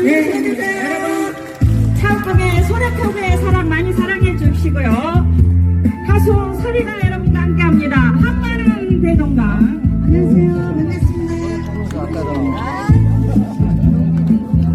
여러분 차곡동에 소래타고의 사랑 많이 사랑해 주시고요. 가수 서리가 여러분과 함께합니다. 한마른 대동강. 안녕하세요. 반갑습니다.